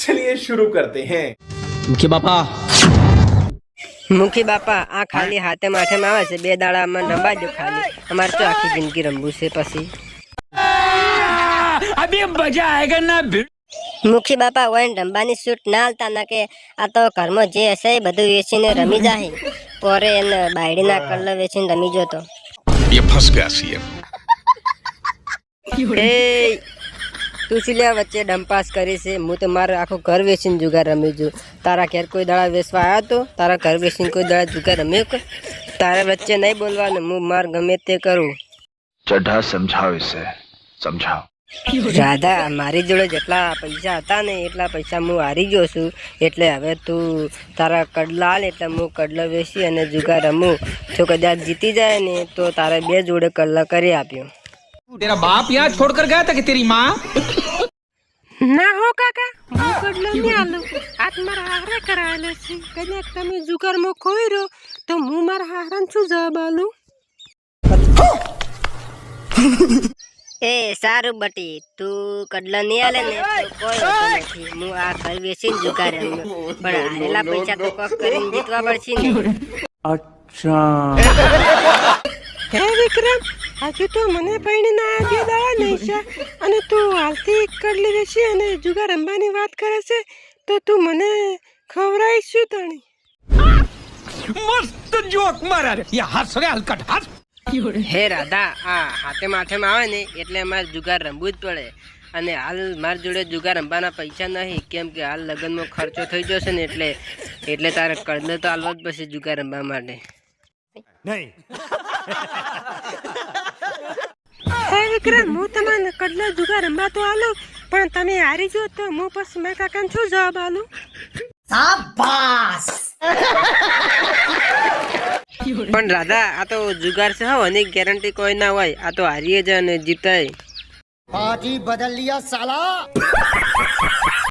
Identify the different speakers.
Speaker 1: चलिए शुरू करते हैं
Speaker 2: મુખી બાપા
Speaker 3: મુખી બાપા આ ખાલી હાથે માથે આવે છે બે દાડામાં રંબા દો ખાલી અમારે તો આખી જિંદગી રમવું છે પછી મુખી બાપા વન રંબાની શૂટ ના હાલતા ના કે આ તો ઘરમાં જે હશે એ બધું વેચીને રમી જાય પોરે એને બાયડીના કલર વેચીને રમી જોતો
Speaker 4: ये फंस गया सीएम
Speaker 3: એ તુલસીલ્યા વચ્ચે ડંપાસ કરી છે. હું તો મારે આખો ઘર વેચીને જુગાર રમી છું. તારા ઘેર કોઈ દાડા વેચવા આવ્યો તો તારા ઘર વેચીને કોઈ દાડા જુગાર રમ્યો કે? તારા વચ્ચે નહીં બોલવાનું હું માર ગમે તે કરું.
Speaker 5: ચઢા સમજાવ સમજાવ.
Speaker 3: રાધા મારી જોડે જેટલા પૈસા હતા ને એટલા પૈસા હું હારી ગયો છું. એટલે હવે તું તારા કડલા હાલ એટલે હું કડલો વેચી અને જુગાર રમું. જો કદાચ જીતી જાય ને તો તારે બે જોડે કડલા કરી આપ્યો.
Speaker 2: તેરા બાપ યહાં છોડ કર ગયા હતા કે તેરી માં?
Speaker 6: ના હો કાકા હું કડલો નહીં આલું આજ મારા હારે કરાયેલો છે. કદાચ તમે જુગારમાં ખોઈ રહ્યો તો હું મારા હારાને શું જવાબ આલું
Speaker 3: એ સારું બટી તું કડલો નહીં આલે ને કોઈ નથી. હું આ ઘર વેચીને જુગાર પણ હારેલા પૈસા તો કોક કરીને જીતવા પડશે ને.
Speaker 6: હે વિક્રમ હજુ તો મને પૈણીના બે દાવા નહીં છે. અને તું હાલથી લીધે છે અને જુગા રમવાની વાત કરે છે તો તું મને ખવડાવીશું તાણી?
Speaker 2: મસ્ત જોક મારા રે. યા હાસ રે હલકટ હાસ
Speaker 3: હે રાધા આ હાથે માથેમાં આવે ને એટલે મારે જુગાર રમવું જ પડે. અને હાલ માર જોડે જુગાર રમવાના પૈસા નહીં કેમ કે હાલ લગ્નમાં ખર્ચો થઈ જશે ને એટલે એટલે તારે કરને તો હાલવા જ પડશે જુગાર રમવા માટે.
Speaker 6: નહીં. વિક્રમ હું તમને કડલો જુગાર રમવા તો આલું પણ તમે હારી જો તો હું પછી મારા કાકાને શું જવાબ આલું?
Speaker 3: પણ રાધા આ તો જુગાર છે હો અને ગેરંટી કોઈ ના હોય. આ તો હારીએ જ અને જીતાય.